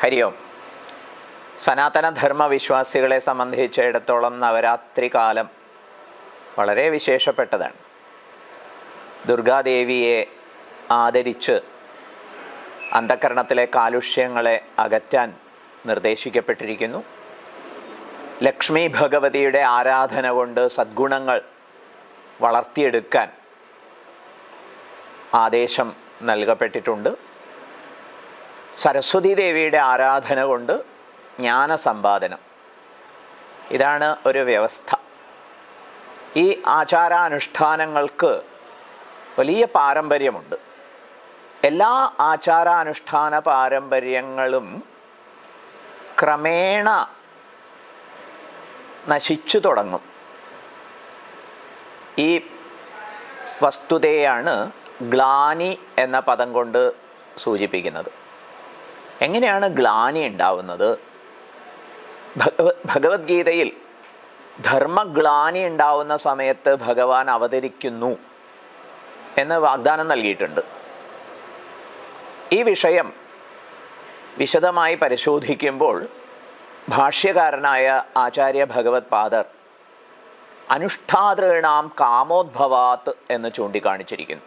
ഹരി ഓം സനാതനധർമ്മ വിശ്വാസികളെ സംബന്ധിച്ചിടത്തോളം നവരാത്രി കാലം വളരെ വിശേഷപ്പെട്ടതാണ്. ദുർഗാദേവിയെ ആദരിച്ച് അന്ധകരണത്തിലെ കാലുഷ്യങ്ങളെ അകറ്റാൻ നിർദ്ദേശിക്കപ്പെട്ടിരിക്കുന്നു. ലക്ഷ്മി ഭഗവതിയുടെ ആരാധന കൊണ്ട് സദ്ഗുണങ്ങൾ വളർത്തിയെടുക്കാൻ ആദേശം നൽകപ്പെട്ടിട്ടുണ്ട്. സരസ്വതി ദേവിയുടെ ആരാധന കൊണ്ട് ജ്ഞാനസമ്പാദനം. ഇതാണ് ഒരു വ്യവസ്ഥ. ഈ ആചാരാനുഷ്ഠാനങ്ങൾക്ക് വലിയ പാരമ്പര്യമുണ്ട്. എല്ലാ ആചാരാനുഷ്ഠാന പാരമ്പര്യങ്ങളും ക്രമേണ നശിച്ചു തുടങ്ങും. ഈ വസ്തുതയാണ് ഗ്ലാനി എന്ന പദം കൊണ്ട് സൂചിപ്പിക്കുന്നത്. എങ്ങനെയാണ് ഗ്ലാനി ഉണ്ടാവുന്നത്? ഭഗവ ഭഗവത്ഗീതയിൽ ധർമ്മഗ്ലാനി ഉണ്ടാവുന്ന സമയത്ത് ഭഗവാൻ അവതരിക്കുന്നു എന്ന് വാഗ്ദാനം നൽകിയിട്ടുണ്ട്. ഈ വിഷയം വിശദമായി പരിശോധിക്കുമ്പോൾ ഭാഷ്യകാരനായ ആചാര്യ ഭഗവത് പാദർ അനുഷ്ഠാതൃണാം കാമോദ്ഭവാത്ത് എന്ന് ചൂണ്ടിക്കാണിച്ചിരിക്കുന്നു.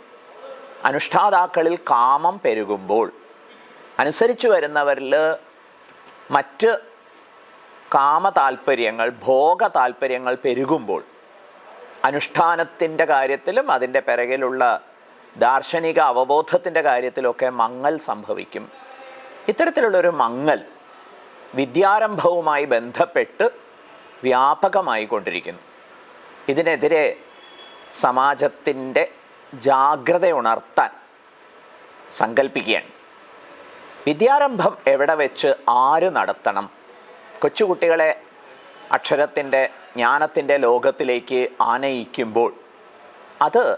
അനുഷ്ഠാതാക്കളിൽ കാമം പെരുകുമ്പോൾ അനുസരിച്ചു വരുന്നവരിൽ മറ്റ് കാമ താല്പര്യങ്ങൾ ഭോഗ താല്പര്യങ്ങൾ പെരുകുമ്പോൾ അനുഷ്ഠാനത്തിന്റെ കാര്യത്തിലും അതിന്റെ പിറകിലുള്ള ദാർശനിക അവബോധത്തിന്റെ കാര്യത്തിലൊക്കെ മങ്ങൽ സംഭവിക്കും. ഇത്തരത്തിലുള്ളൊരു മങ്ങൽ വിദ്യാരംഭവുമായി ബന്ധപ്പെട്ട് വ്യാപകമായി കൊണ്ടിരിക്കുന്നു. ഇതിനെതിരെ സമാജത്തിന്റെ ജാഗ്രത ഉണർത്താൻ സങ്കല്പിക്കുകയാണ് വിദ്യാരംഭം എവിടെ വെച്ച് ആര് നടത്തണം? കൊച്ചുകുട്ടികളെ അക്ഷരത്തിന്റെ ജ്ഞാനത്തിന്റെ ലോകത്തിലേക്ക് ആനയിക്കുമ്പോൾ അത്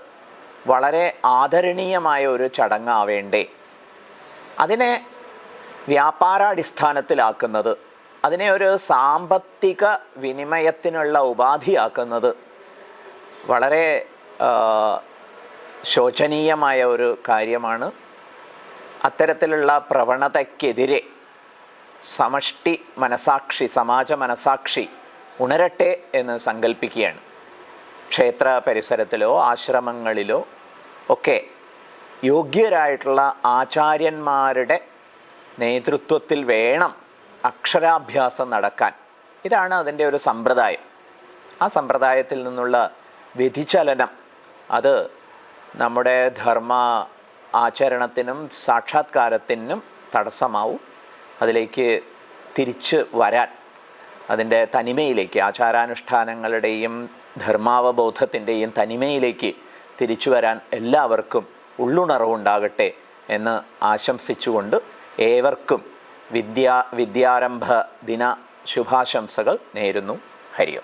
വളരെ ആദരണീയമായ ഒരു ചടങ്ങാവേണ്ടേ? അതിനെ വ്യാപാരാടിസ്ഥാനത്തിലാക്കുന്നത് അതിനെ ഒരു സാമ്പത്തിക വിനിമയത്തിനുള്ള ഉപാധിയാക്കുന്നത് വളരെ ശോചനീയമായ ഒരു കാര്യമാണ്. അത്തരത്തിലുള്ള പ്രവണതയ്ക്കെതിരെ സമഷ്ടി മനസാക്ഷി സമാജ മനസാക്ഷി ഉണരട്ടെ എന്ന് സങ്കല്പിക്കുകയാണ് ക്ഷേത്ര പരിസരത്തിലോ ആശ്രമങ്ങളിലോ ഒക്കെ യോഗ്യരായിട്ടുള്ള ആചാര്യന്മാരുടെ നേതൃത്വത്തിൽ വേണം അക്ഷരാഭ്യാസം നടക്കാൻ. ഇതാണ് അതിന്റെ ഒരു സമ്പ്രദായം. ആ സമ്പ്രദായത്തിൽ നിന്നുള്ള വ്യതിചലനം അത് നമ്മുടെ ധർമ്മ ആചരണത്തിനും സാക്ഷാത്കാരത്തിനും തടസ്സമാവും. അതിലേക്ക് തിരിച്ച് വരാൻ അതിന്റെ തനിമയിലേക്ക് ആചാരാനുഷ്ഠാനങ്ങളുടെയും ധർമാവബോധത്തിന്റെയും തനിമയിലേക്ക് തിരിച്ചു വരാൻ എല്ലാവർക്കും ഉള്ളുണർവുണ്ടാകട്ടെ എന്ന് ആശംസിച്ചുകൊണ്ട് ഏവർക്കും വിദ്യാ വിദ്യാരംഭ ദിന ശുഭാശംസകൾ നേരുന്നു. ഹരിയോ